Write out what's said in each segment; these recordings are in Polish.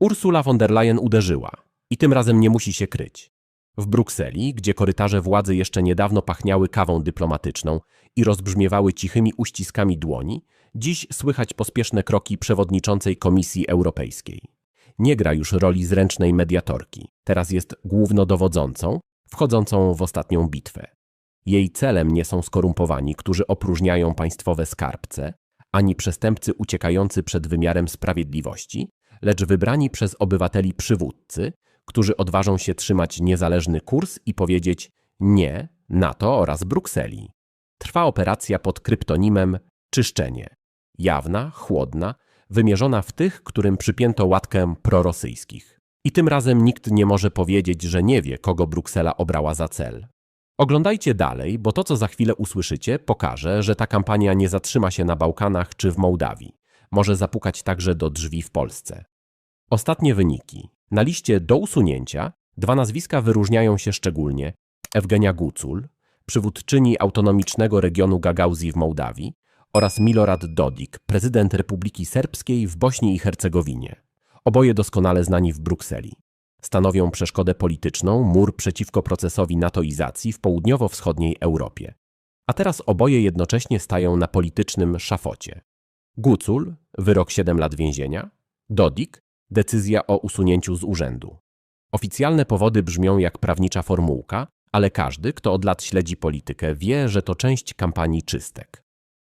Ursula von der Leyen uderzyła i tym razem nie musi się kryć. W Brukseli, gdzie korytarze władzy jeszcze niedawno pachniały kawą dyplomatyczną i rozbrzmiewały cichymi uściskami dłoni, dziś słychać pospieszne kroki przewodniczącej Komisji Europejskiej. Nie gra już roli zręcznej mediatorki, teraz jest głównodowodzącą, wchodzącą w ostatnią bitwę. Jej celem nie są skorumpowani, którzy opróżniają państwowe skarbce, ani przestępcy uciekający przed wymiarem sprawiedliwości, lecz wybrani przez obywateli przywódcy, którzy odważą się trzymać niezależny kurs i powiedzieć nie NATO oraz Brukseli. Trwa operacja pod kryptonimem czyszczenie. Jawna, chłodna, wymierzona w tych, którym przypięto łatkę prorosyjskich. I tym razem nikt nie może powiedzieć, że nie wie, kogo Bruksela obrała za cel. Oglądajcie dalej, bo to, co za chwilę usłyszycie, pokaże, że ta kampania nie zatrzyma się na Bałkanach czy w Mołdawii. Może zapukać także do drzwi w Polsce. Ostatnie wyniki. Na liście do usunięcia dwa nazwiska wyróżniają się szczególnie. Ewgenia Gucul, przywódczyni autonomicznego regionu Gagauzji w Mołdawii oraz Milorad Dodik, prezydent Republiki Serbskiej w Bośni i Hercegowinie. Oboje doskonale znani w Brukseli. Stanowią przeszkodę polityczną, mur przeciwko procesowi natoizacji w południowo-wschodniej Europie. A teraz oboje jednocześnie stają na politycznym szafocie. Gucul, wyrok 7 lat więzienia, Dodik, decyzja o usunięciu z urzędu. Oficjalne powody brzmią jak prawnicza formułka, ale każdy, kto od lat śledzi politykę, wie, że to część kampanii czystek.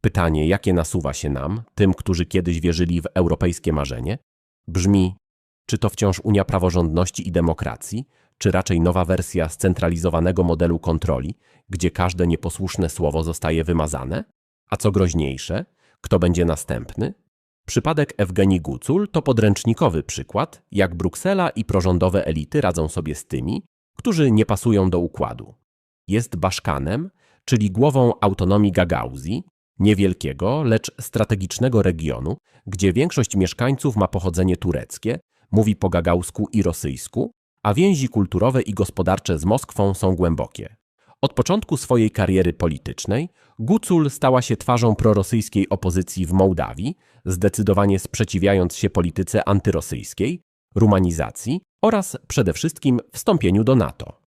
Pytanie, jakie nasuwa się nam, tym, którzy kiedyś wierzyli w europejskie marzenie, brzmi: czy to wciąż Unia Praworządności i Demokracji, czy raczej nowa wersja scentralizowanego modelu kontroli, gdzie każde nieposłuszne słowo zostaje wymazane? A co groźniejsze, kto będzie następny? Przypadek Ewgenii Gucul to podręcznikowy przykład, jak Bruksela i prorządowe elity radzą sobie z tymi, którzy nie pasują do układu. Jest Baszkanem, czyli głową autonomii Gagauzji, niewielkiego, lecz strategicznego regionu, gdzie większość mieszkańców ma pochodzenie tureckie, mówi po gagausku i rosyjsku, a więzi kulturowe i gospodarcze z Moskwą są głębokie. Od początku swojej kariery politycznej Gucul stała się twarzą prorosyjskiej opozycji w Mołdawii, zdecydowanie sprzeciwiając się polityce antyrosyjskiej, rumanizacji oraz przede wszystkim wstąpieniu do NATO.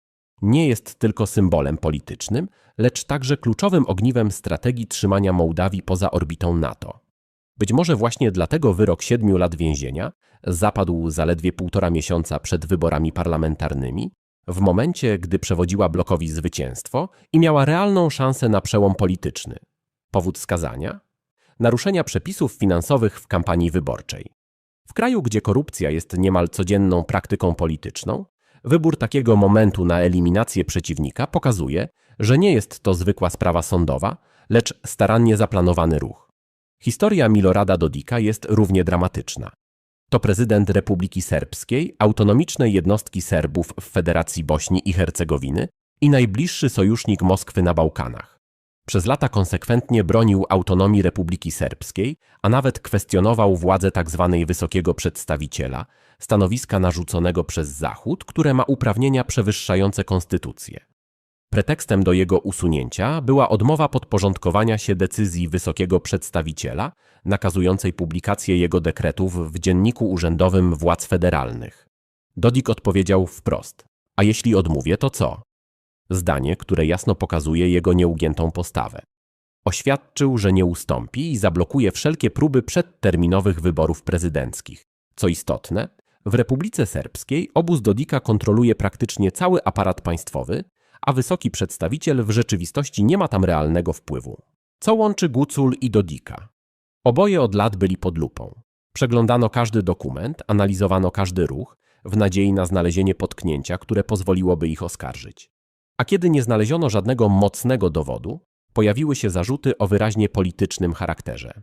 Nie jest tylko symbolem politycznym, lecz także kluczowym ogniwem strategii trzymania Mołdawii poza orbitą NATO. Być może właśnie dlatego wyrok siedmiu lat więzienia zapadł zaledwie półtora miesiąca przed wyborami parlamentarnymi, w momencie, gdy przewodziła blokowi zwycięstwo i miała realną szansę na przełom polityczny. Powód skazania? Naruszenia przepisów finansowych w kampanii wyborczej. W kraju, gdzie korupcja jest niemal codzienną praktyką polityczną, wybór takiego momentu na eliminację przeciwnika pokazuje, że nie jest to zwykła sprawa sądowa, lecz starannie zaplanowany ruch. Historia Milorada Dodika jest równie dramatyczna. To prezydent Republiki Serbskiej, autonomicznej jednostki Serbów w Federacji Bośni i Hercegowiny i najbliższy sojusznik Moskwy na Bałkanach. Przez lata konsekwentnie bronił autonomii Republiki Serbskiej, a nawet kwestionował władzę tzw. Tak wysokiego przedstawiciela, stanowiska narzuconego przez Zachód, które ma uprawnienia przewyższające konstytucję. Pretekstem do jego usunięcia była odmowa podporządkowania się decyzji wysokiego przedstawiciela, nakazującej publikację jego dekretów w Dzienniku Urzędowym Władz Federalnych. Dodik odpowiedział wprost: A jeśli odmówię, to co? Zdanie, które jasno pokazuje jego nieugiętą postawę. Oświadczył, że nie ustąpi i zablokuje wszelkie próby przedterminowych wyborów prezydenckich. Co istotne, w Republice Serbskiej obóz Dodika kontroluje praktycznie cały aparat państwowy, a wysoki przedstawiciel w rzeczywistości nie ma tam realnego wpływu. Co łączy Gucul i Dodika? Oboje od lat byli pod lupą. Przeglądano każdy dokument, analizowano każdy ruch, w nadziei na znalezienie potknięcia, które pozwoliłoby ich oskarżyć. A kiedy nie znaleziono żadnego mocnego dowodu, pojawiły się zarzuty o wyraźnie politycznym charakterze.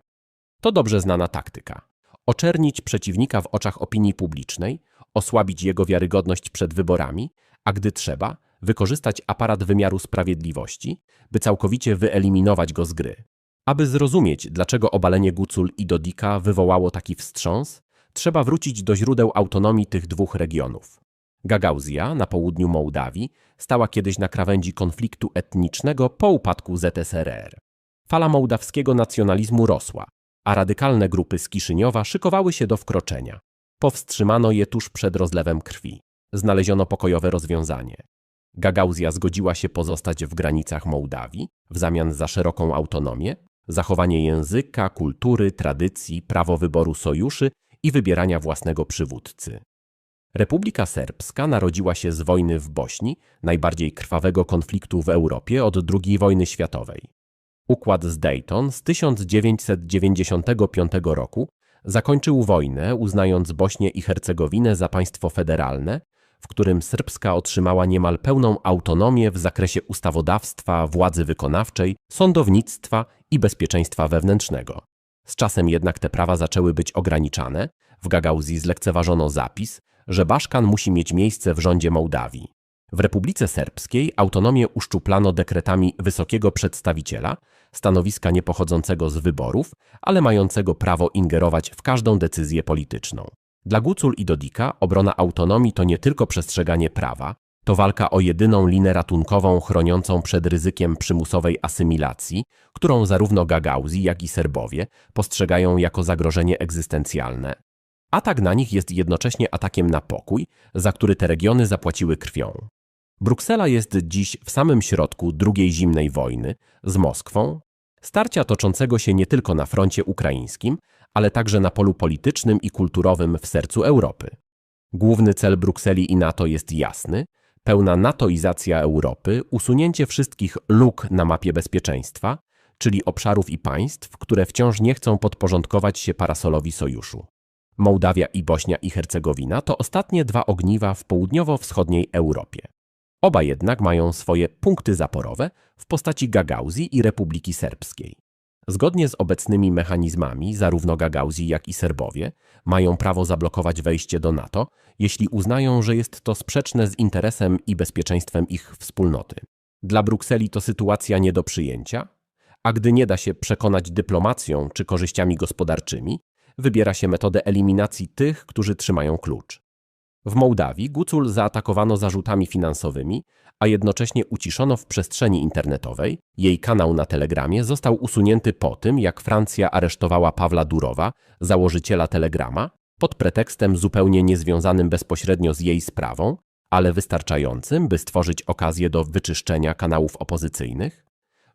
To dobrze znana taktyka. Oczernić przeciwnika w oczach opinii publicznej, osłabić jego wiarygodność przed wyborami, a gdy trzeba, wykorzystać aparat wymiaru sprawiedliwości, by całkowicie wyeliminować go z gry. Aby zrozumieć, dlaczego obalenie Gucul i Dodika wywołało taki wstrząs, trzeba wrócić do źródeł autonomii tych dwóch regionów. Gagauzja na południu Mołdawii stała kiedyś na krawędzi konfliktu etnicznego po upadku ZSRR. Fala mołdawskiego nacjonalizmu rosła, a radykalne grupy z Kiszyniowa szykowały się do wkroczenia. Powstrzymano je tuż przed rozlewem krwi. Znaleziono pokojowe rozwiązanie. Gagauzja zgodziła się pozostać w granicach Mołdawii w zamian za szeroką autonomię, zachowanie języka, kultury, tradycji, prawo wyboru sojuszy i wybierania własnego przywódcy. Republika Serbska narodziła się z wojny w Bośni, najbardziej krwawego konfliktu w Europie od II wojny światowej. Układ z Dayton z 1995 roku zakończył wojnę, uznając Bośnię i Hercegowinę za państwo federalne, w którym Srbska otrzymała niemal pełną autonomię w zakresie ustawodawstwa, władzy wykonawczej, sądownictwa i bezpieczeństwa wewnętrznego. Z czasem jednak te prawa zaczęły być ograniczane. W Gagauzji zlekceważono zapis, że Baszkan musi mieć miejsce w rządzie Mołdawii. W Republice Serbskiej autonomię uszczuplano dekretami wysokiego przedstawiciela, stanowiska niepochodzącego z wyborów, ale mającego prawo ingerować w każdą decyzję polityczną. Dla Gucul i Dodika obrona autonomii to nie tylko przestrzeganie prawa, to walka o jedyną linę ratunkową chroniącą przed ryzykiem przymusowej asymilacji, którą zarówno Gagauzji, jak i Serbowie postrzegają jako zagrożenie egzystencjalne. Atak na nich jest jednocześnie atakiem na pokój, za który te regiony zapłaciły krwią. Bruksela jest dziś w samym środku II zimnej wojny z Moskwą, starcia toczącego się nie tylko na froncie ukraińskim, ale także na polu politycznym i kulturowym w sercu Europy. Główny cel Brukseli i NATO jest jasny: pełna natoizacja Europy, usunięcie wszystkich luk na mapie bezpieczeństwa, czyli obszarów i państw, które wciąż nie chcą podporządkować się parasolowi sojuszu. Mołdawia i Bośnia i Hercegowina to ostatnie dwa ogniwa w południowo-wschodniej Europie. Oba jednak mają swoje punkty zaporowe w postaci Gagauzji i Republiki Serbskiej. Zgodnie z obecnymi mechanizmami, zarówno Gagauzji, jak i Serbowie mają prawo zablokować wejście do NATO, jeśli uznają, że jest to sprzeczne z interesem i bezpieczeństwem ich wspólnoty. Dla Brukseli to sytuacja nie do przyjęcia, a gdy nie da się przekonać dyplomacją czy korzyściami gospodarczymi, wybiera się metodę eliminacji tych, którzy trzymają klucz. W Mołdawii Gucul zaatakowano zarzutami finansowymi, a jednocześnie uciszono w przestrzeni internetowej. Jej kanał na Telegramie został usunięty po tym, jak Francja aresztowała Pawła Durowa, założyciela Telegrama, pod pretekstem zupełnie niezwiązanym bezpośrednio z jej sprawą, ale wystarczającym, by stworzyć okazję do wyczyszczenia kanałów opozycyjnych.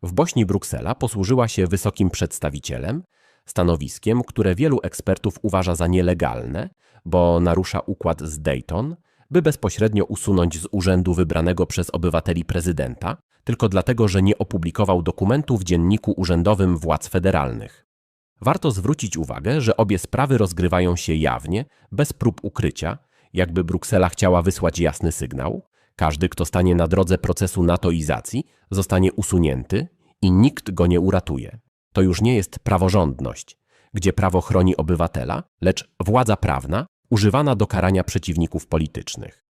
W Bośni Bruksela posłużyła się wysokim przedstawicielem, stanowiskiem, które wielu ekspertów uważa za nielegalne, bo narusza układ z Dayton, by bezpośrednio usunąć z urzędu wybranego przez obywateli prezydenta, tylko dlatego, że nie opublikował dokumentu w dzienniku urzędowym władz federalnych. Warto zwrócić uwagę, że obie sprawy rozgrywają się jawnie, bez prób ukrycia, jakby Bruksela chciała wysłać jasny sygnał. Każdy, kto stanie na drodze procesu natoizacji, zostanie usunięty i nikt go nie uratuje. To już nie jest praworządność, gdzie prawo chroni obywatela, lecz władza prawna używana do karania przeciwników politycznych.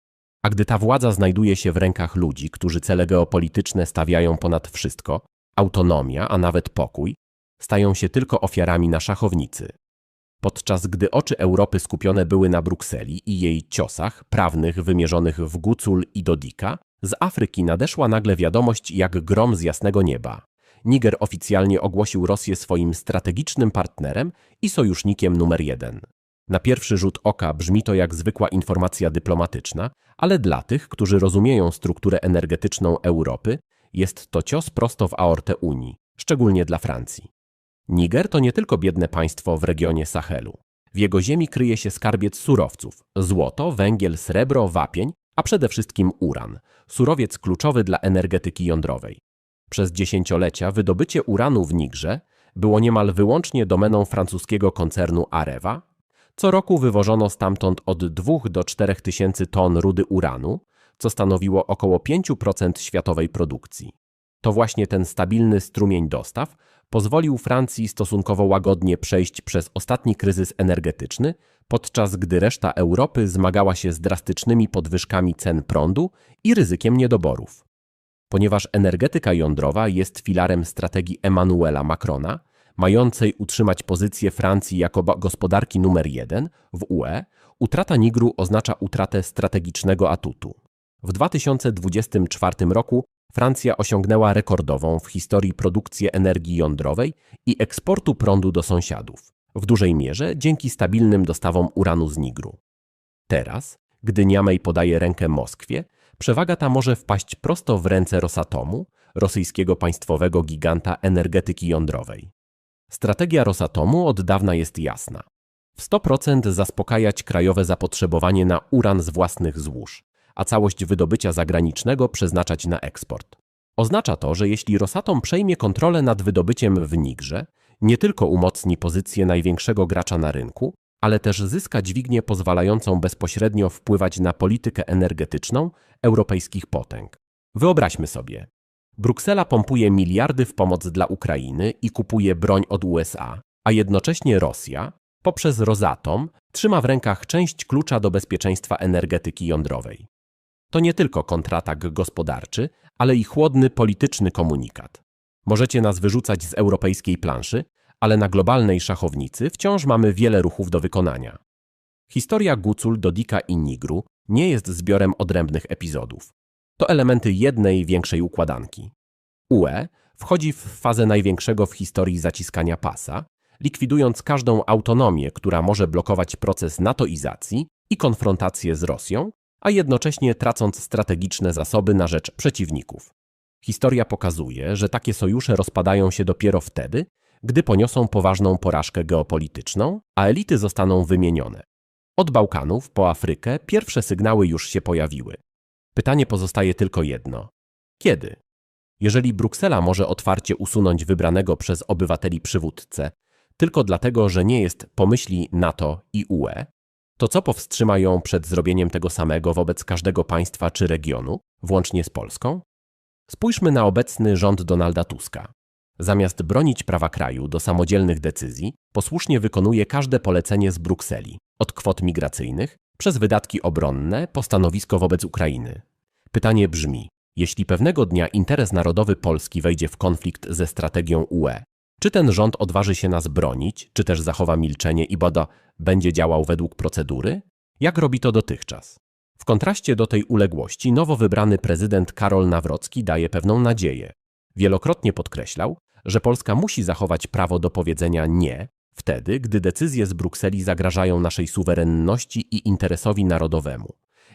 A gdy ta władza znajduje się w rękach ludzi, którzy cele geopolityczne stawiają ponad wszystko, autonomia, a nawet pokój, stają się tylko ofiarami na szachownicy. Podczas gdy oczy Europy skupione były na Brukseli i jej ciosach prawnych wymierzonych w Gucul i Dodika, z Afryki nadeszła nagle wiadomość jak grom z jasnego nieba. Niger oficjalnie ogłosił Rosję swoim strategicznym partnerem i sojusznikiem numer jeden. Na pierwszy rzut oka brzmi to jak zwykła informacja dyplomatyczna, ale dla tych, którzy rozumieją strukturę energetyczną Europy, jest to cios prosto w aortę Unii, szczególnie dla Francji. Niger to nie tylko biedne państwo w regionie Sahelu. W jego ziemi kryje się skarbiec surowców: złoto, węgiel, srebro, wapień, a przede wszystkim uran, surowiec kluczowy dla energetyki jądrowej. Przez dziesięciolecia wydobycie uranu w Nigrze było niemal wyłącznie domeną francuskiego koncernu Areva. Co roku wywożono stamtąd od 2 do 4 tysięcy ton rudy uranu, co stanowiło około 5% światowej produkcji. To właśnie ten stabilny strumień dostaw pozwolił Francji stosunkowo łagodnie przejść przez ostatni kryzys energetyczny, podczas gdy reszta Europy zmagała się z drastycznymi podwyżkami cen prądu i ryzykiem niedoborów. Ponieważ energetyka jądrowa jest filarem strategii Emmanuela Macrona, mającej utrzymać pozycję Francji jako gospodarki numer jeden w UE, utrata Nigru oznacza utratę strategicznego atutu. W 2024 roku Francja osiągnęła rekordową w historii produkcję energii jądrowej i eksportu prądu do sąsiadów, w dużej mierze dzięki stabilnym dostawom uranu z Nigru. Teraz, gdy Niamey podaje rękę Moskwie, przewaga ta może wpaść prosto w ręce Rosatomu, rosyjskiego państwowego giganta energetyki jądrowej. Strategia Rosatomu od dawna jest jasna. W 100% zaspokajać krajowe zapotrzebowanie na uran z własnych złóż, a całość wydobycia zagranicznego przeznaczać na eksport. Oznacza to, że jeśli Rosatom przejmie kontrolę nad wydobyciem w Nigrze, nie tylko umocni pozycję największego gracza na rynku, ale też zyska dźwignię pozwalającą bezpośrednio wpływać na politykę energetyczną europejskich potęg. Wyobraźmy sobie, Bruksela pompuje miliardy w pomoc dla Ukrainy i kupuje broń od USA, a jednocześnie Rosja, poprzez Rosatom, trzyma w rękach część klucza do bezpieczeństwa energetyki jądrowej. To nie tylko kontratak gospodarczy, ale i chłodny polityczny komunikat. Możecie nas wyrzucać z europejskiej planszy, ale na globalnej szachownicy wciąż mamy wiele ruchów do wykonania. Historia Gucul, Dodika i Nigru nie jest zbiorem odrębnych epizodów. To elementy jednej większej układanki. UE wchodzi w fazę największego w historii zaciskania pasa, likwidując każdą autonomię, która może blokować proces natoizacji i konfrontację z Rosją, a jednocześnie tracąc strategiczne zasoby na rzecz przeciwników. Historia pokazuje, że takie sojusze rozpadają się dopiero wtedy, gdy poniosą poważną porażkę geopolityczną, a elity zostaną wymienione. Od Bałkanów po Afrykę pierwsze sygnały już się pojawiły. Pytanie pozostaje tylko jedno: kiedy? Jeżeli Bruksela może otwarcie usunąć wybranego przez obywateli przywódcę tylko dlatego, że nie jest pomyśli NATO i UE, to co powstrzyma ją przed zrobieniem tego samego wobec każdego państwa czy regionu, włącznie z Polską? Spójrzmy na obecny rząd Donalda Tuska. Zamiast bronić prawa kraju do samodzielnych decyzji, posłusznie wykonuje każde polecenie z Brukseli, od kwot migracyjnych, przez wydatki obronne, po stanowisko wobec Ukrainy. Pytanie brzmi: jeśli pewnego dnia interes narodowy Polski wejdzie w konflikt ze strategią UE, czy ten rząd odważy się nas bronić, czy też zachowa milczenie i bada będzie działał według procedury? Jak robi to dotychczas? W kontraście do tej uległości nowo wybrany prezydent Karol Nawrocki daje pewną nadzieję. Wielokrotnie podkreślał, że Polska musi zachować prawo do powiedzenia nie, wtedy, gdy decyzje z Brukseli zagrażają naszej suwerenności i interesowi narodowemu.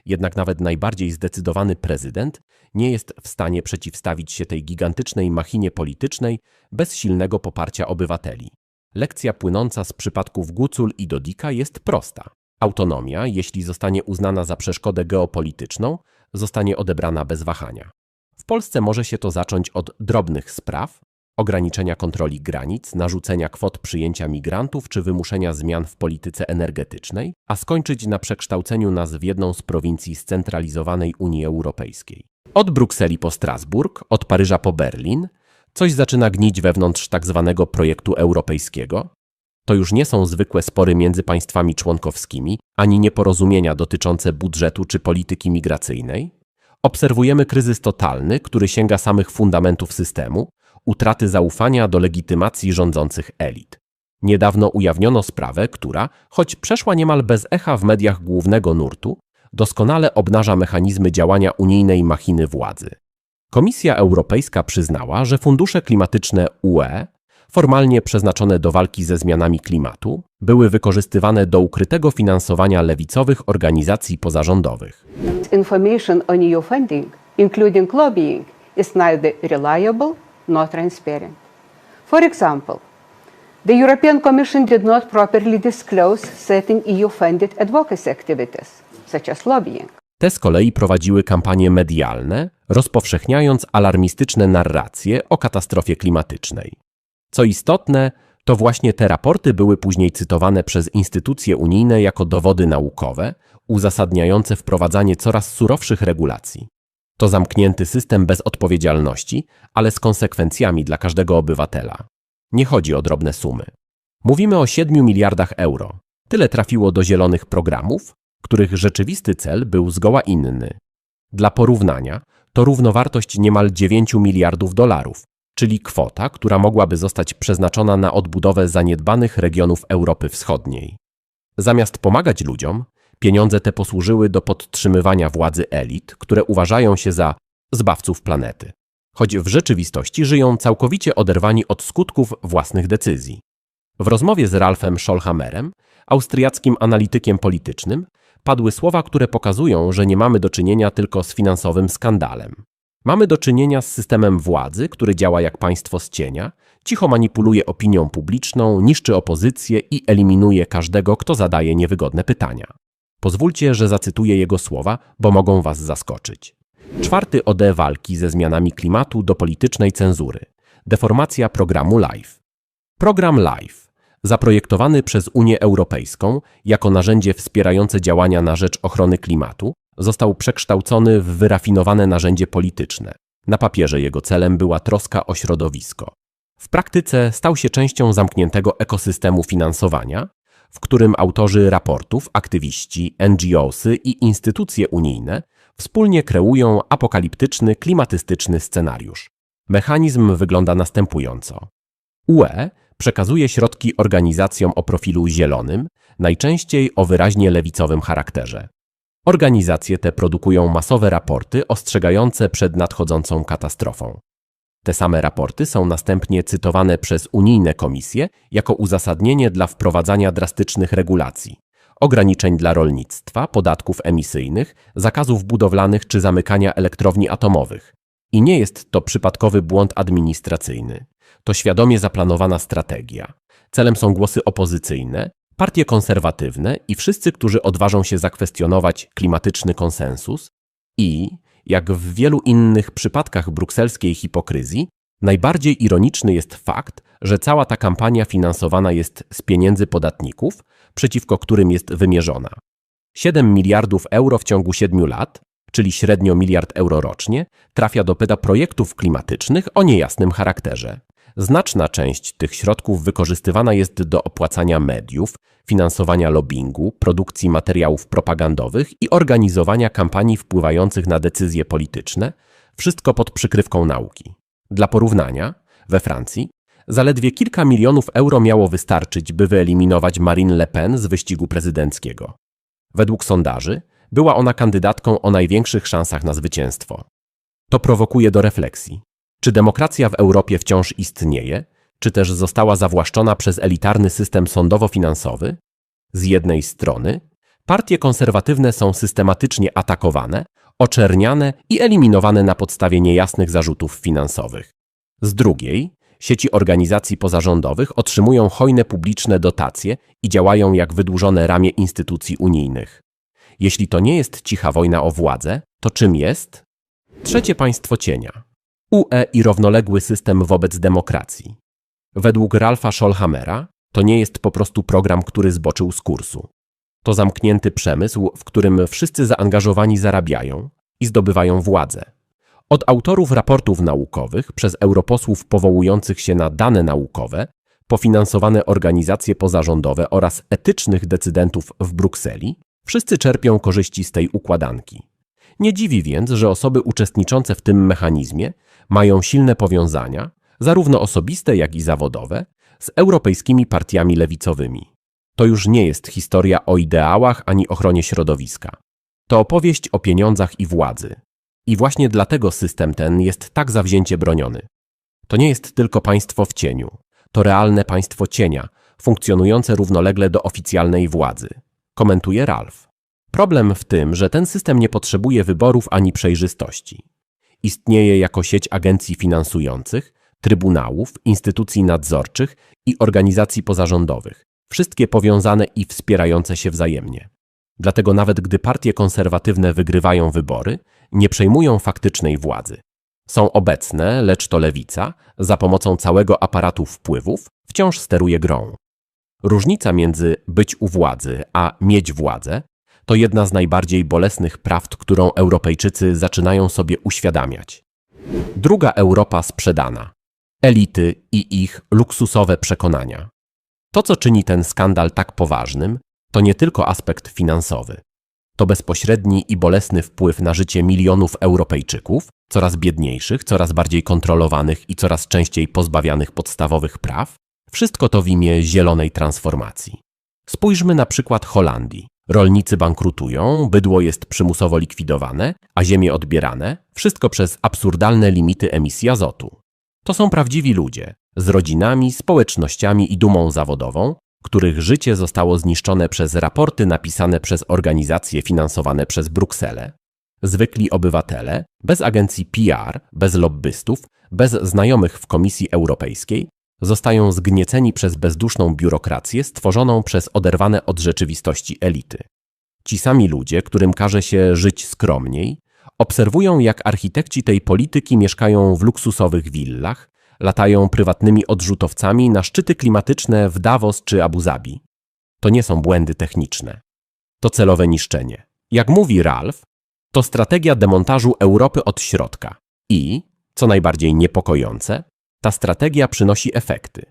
Jednak nawet najbardziej zdecydowany prezydent nie jest w stanie przeciwstawić się tej gigantycznej machinie politycznej bez silnego poparcia obywateli. Lekcja płynąca z przypadków Gucul i Dodika jest prosta. Autonomia, jeśli zostanie uznana za przeszkodę geopolityczną, zostanie odebrana bez wahania. W Polsce może się to zacząć od drobnych spraw, ograniczenia kontroli granic, narzucenia kwot przyjęcia migrantów czy wymuszenia zmian w polityce energetycznej, a skończyć na przekształceniu nas w jedną z prowincji scentralizowanej Unii Europejskiej. Od Brukseli po Strasburg, od Paryża po Berlin, coś zaczyna gnić wewnątrz tak zwanego projektu europejskiego. To już nie są zwykłe spory między państwami członkowskimi, ani nieporozumienia dotyczące budżetu czy polityki migracyjnej. Obserwujemy kryzys totalny, który sięga samych fundamentów systemu, utraty zaufania do legitymacji rządzących elit. Niedawno ujawniono sprawę, która, choć przeszła niemal bez echa w mediach głównego nurtu, doskonale obnaża mechanizmy działania unijnej machiny władzy. Komisja Europejska przyznała, że fundusze klimatyczne UE, formalnie przeznaczone do walki ze zmianami klimatu, były wykorzystywane do ukrytego finansowania lewicowych organizacji pozarządowych. Information on EU funding, including lobbying, is neither reliable nor transparent. For example, the European Commission did not properly disclose certain EU-funded advocacy activities, such as lobbying. Te z kolei prowadziły kampanie medialne, rozpowszechniając alarmistyczne narracje o katastrofie klimatycznej. Co istotne, to właśnie te raporty były później cytowane przez instytucje unijne jako dowody naukowe, uzasadniające wprowadzanie coraz surowszych regulacji. To zamknięty system bez odpowiedzialności, ale z konsekwencjami dla każdego obywatela. Nie chodzi o drobne sumy. Mówimy o 7 miliardach euro. Tyle trafiło do zielonych programów, których rzeczywisty cel był zgoła inny. Dla porównania, to równowartość niemal 9 miliardów dolarów, czyli kwota, która mogłaby zostać przeznaczona na odbudowę zaniedbanych regionów Europy Wschodniej. Zamiast pomagać ludziom, pieniądze te posłużyły do podtrzymywania władzy elit, które uważają się za zbawców planety, choć w rzeczywistości żyją całkowicie oderwani od skutków własnych decyzji. W rozmowie z Ralphem Scholhammerem, austriackim analitykiem politycznym, padły słowa, które pokazują, że nie mamy do czynienia tylko z finansowym skandalem. Mamy do czynienia z systemem władzy, który działa jak państwo z cienia, cicho manipuluje opinią publiczną, niszczy opozycję i eliminuje każdego, kto zadaje niewygodne pytania. Pozwólcie, że zacytuję jego słowa, bo mogą was zaskoczyć. Czwarty OD walki ze zmianami klimatu do politycznej cenzury. Deformacja programu LIFE. Program LIFE, zaprojektowany przez Unię Europejską jako narzędzie wspierające działania na rzecz ochrony klimatu, został przekształcony w wyrafinowane narzędzie polityczne. Na papierze jego celem była troska o środowisko. W praktyce stał się częścią zamkniętego ekosystemu finansowania, w którym autorzy raportów, aktywiści, NGOsy i instytucje unijne wspólnie kreują apokaliptyczny, klimatystyczny scenariusz. Mechanizm wygląda następująco. UE przekazuje środki organizacjom o profilu zielonym, najczęściej o wyraźnie lewicowym charakterze. Organizacje te produkują masowe raporty ostrzegające przed nadchodzącą katastrofą. Te same raporty są następnie cytowane przez unijne komisje jako uzasadnienie dla wprowadzania drastycznych regulacji, ograniczeń dla rolnictwa, podatków emisyjnych, zakazów budowlanych czy zamykania elektrowni atomowych. I nie jest to przypadkowy błąd administracyjny. To świadomie zaplanowana strategia. Celem są głosy opozycyjne, partie konserwatywne i wszyscy, którzy odważą się zakwestionować klimatyczny konsensus i, jak w wielu innych przypadkach brukselskiej hipokryzji, najbardziej ironiczny jest fakt, że cała ta kampania finansowana jest z pieniędzy podatników, przeciwko którym jest wymierzona. 7 miliardów euro w ciągu 7 lat, czyli średnio miliard euro rocznie, trafia do pyta projektów klimatycznych o niejasnym charakterze. Znaczna część tych środków wykorzystywana jest do opłacania mediów, finansowania lobbingu, produkcji materiałów propagandowych i organizowania kampanii wpływających na decyzje polityczne, wszystko pod przykrywką nauki. Dla porównania, we Francji zaledwie kilka milionów euro miało wystarczyć, by wyeliminować Marine Le Pen z wyścigu prezydenckiego. Według sondaży była ona kandydatką o największych szansach na zwycięstwo. To prowokuje do refleksji. Czy demokracja w Europie wciąż istnieje, czy też została zawłaszczona przez elitarny system sądowo-finansowy? Z jednej strony, partie konserwatywne są systematycznie atakowane, oczerniane i eliminowane na podstawie niejasnych zarzutów finansowych. Z drugiej, sieci organizacji pozarządowych otrzymują hojne publiczne dotacje i działają jak wydłużone ramię instytucji unijnych. Jeśli to nie jest cicha wojna o władzę, to czym jest? Trzecie państwo cienia. UE i równoległy system wobec demokracji. Według Ralfa Scholhamera to nie jest po prostu program, który zboczył z kursu. To zamknięty przemysł, w którym wszyscy zaangażowani zarabiają i zdobywają władzę. Od autorów raportów naukowych, przez europosłów powołujących się na dane naukowe, pofinansowane organizacje pozarządowe oraz etycznych decydentów w Brukseli, wszyscy czerpią korzyści z tej układanki. Nie dziwi więc, że osoby uczestniczące w tym mechanizmie mają silne powiązania, zarówno osobiste, jak i zawodowe, z europejskimi partiami lewicowymi. To już nie jest historia o ideałach ani ochronie środowiska. To opowieść o pieniądzach i władzy. I właśnie dlatego system ten jest tak zawzięcie broniony. To nie jest tylko państwo w cieniu, to realne państwo cienia, funkcjonujące równolegle do oficjalnej władzy, komentuje Ralf. Problem w tym, że ten system nie potrzebuje wyborów ani przejrzystości. Istnieje jako sieć agencji finansujących, trybunałów, instytucji nadzorczych i organizacji pozarządowych, wszystkie powiązane i wspierające się wzajemnie. Dlatego nawet gdy partie konserwatywne wygrywają wybory, nie przejmują faktycznej władzy. Są obecne, lecz to lewica, za pomocą całego aparatu wpływów, wciąż steruje grą. Różnica między być u władzy a mieć władzę to jedna z najbardziej bolesnych prawd, którą Europejczycy zaczynają sobie uświadamiać. Druga Europa sprzedana. Elity i ich luksusowe przekonania. To, co czyni ten skandal tak poważnym, to nie tylko aspekt finansowy. To bezpośredni i bolesny wpływ na życie milionów Europejczyków, coraz biedniejszych, coraz bardziej kontrolowanych i coraz częściej pozbawianych podstawowych praw. Wszystko to w imię zielonej transformacji. Spójrzmy na przykład Holandii. Rolnicy bankrutują, bydło jest przymusowo likwidowane, a ziemie odbierane, wszystko przez absurdalne limity emisji azotu. To są prawdziwi ludzie, z rodzinami, społecznościami i dumą zawodową, których życie zostało zniszczone przez raporty napisane przez organizacje finansowane przez Brukselę. Zwykli obywatele, bez agencji PR, bez lobbystów, bez znajomych w Komisji Europejskiej, zostają zgnieceni przez bezduszną biurokrację stworzoną przez oderwane od rzeczywistości elity. Ci sami ludzie, którym każe się żyć skromniej, obserwują jak architekci tej polityki mieszkają w luksusowych willach, latają prywatnymi odrzutowcami na szczyty klimatyczne w Davos czy Abu Zabi. To nie są błędy techniczne. To celowe niszczenie. Jak mówi Ralph, to strategia demontażu Europy od środka. I, co najbardziej niepokojące, ta strategia przynosi efekty.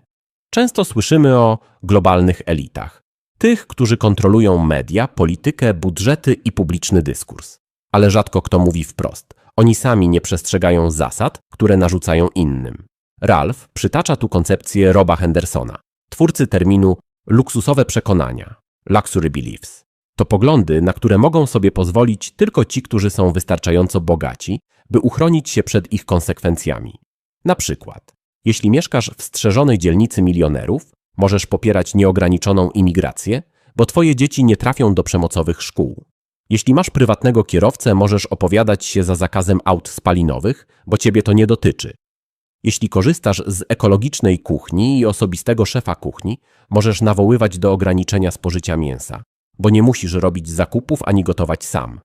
Często słyszymy o globalnych elitach, tych, którzy kontrolują media, politykę, budżety i publiczny dyskurs. Ale rzadko kto mówi wprost. Oni sami nie przestrzegają zasad, które narzucają innym. Ralph przytacza tu koncepcję Roba Hendersona, twórcy terminu luksusowe przekonania, luxury beliefs. To poglądy, na które mogą sobie pozwolić tylko ci, którzy są wystarczająco bogaci, by uchronić się przed ich konsekwencjami. Na przykład, jeśli mieszkasz w strzeżonej dzielnicy milionerów, możesz popierać nieograniczoną imigrację, bo twoje dzieci nie trafią do przemocowych szkół. Jeśli masz prywatnego kierowcę, możesz opowiadać się za zakazem aut spalinowych, bo ciebie to nie dotyczy. Jeśli korzystasz z ekologicznej kuchni i osobistego szefa kuchni, możesz nawoływać do ograniczenia spożycia mięsa, bo nie musisz robić zakupów ani gotować sam.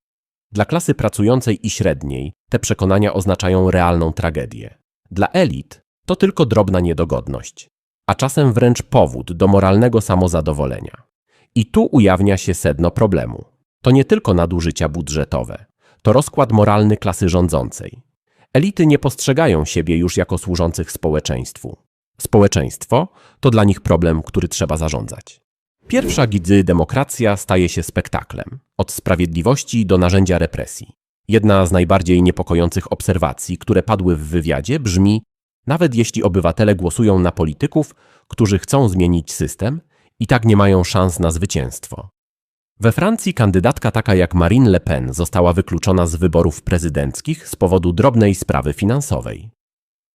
Dla klasy pracującej i średniej te przekonania oznaczają realną tragedię. Dla elit to tylko drobna niedogodność, a czasem wręcz powód do moralnego samozadowolenia. I tu ujawnia się sedno problemu. To nie tylko nadużycia budżetowe, to rozkład moralny klasy rządzącej. Elity nie postrzegają siebie już jako służących społeczeństwu. Społeczeństwo to dla nich problem, który trzeba zarządzać. Pierwsza, gdy demokracja staje się spektaklem, od sprawiedliwości do narzędzia represji. Jedna z najbardziej niepokojących obserwacji, które padły w wywiadzie, brzmi: Nawet jeśli obywatele głosują na polityków, którzy chcą zmienić system, i tak nie mają szans na zwycięstwo. We Francji kandydatka taka jak Marine Le Pen została wykluczona z wyborów prezydenckich z powodu drobnej sprawy finansowej.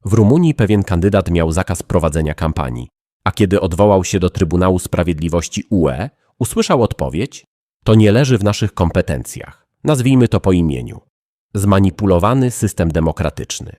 W Rumunii pewien kandydat miał zakaz prowadzenia kampanii, a kiedy odwołał się do Trybunału Sprawiedliwości UE, usłyszał odpowiedź: To nie leży w naszych kompetencjach. Nazwijmy to po imieniu. Zmanipulowany system demokratyczny.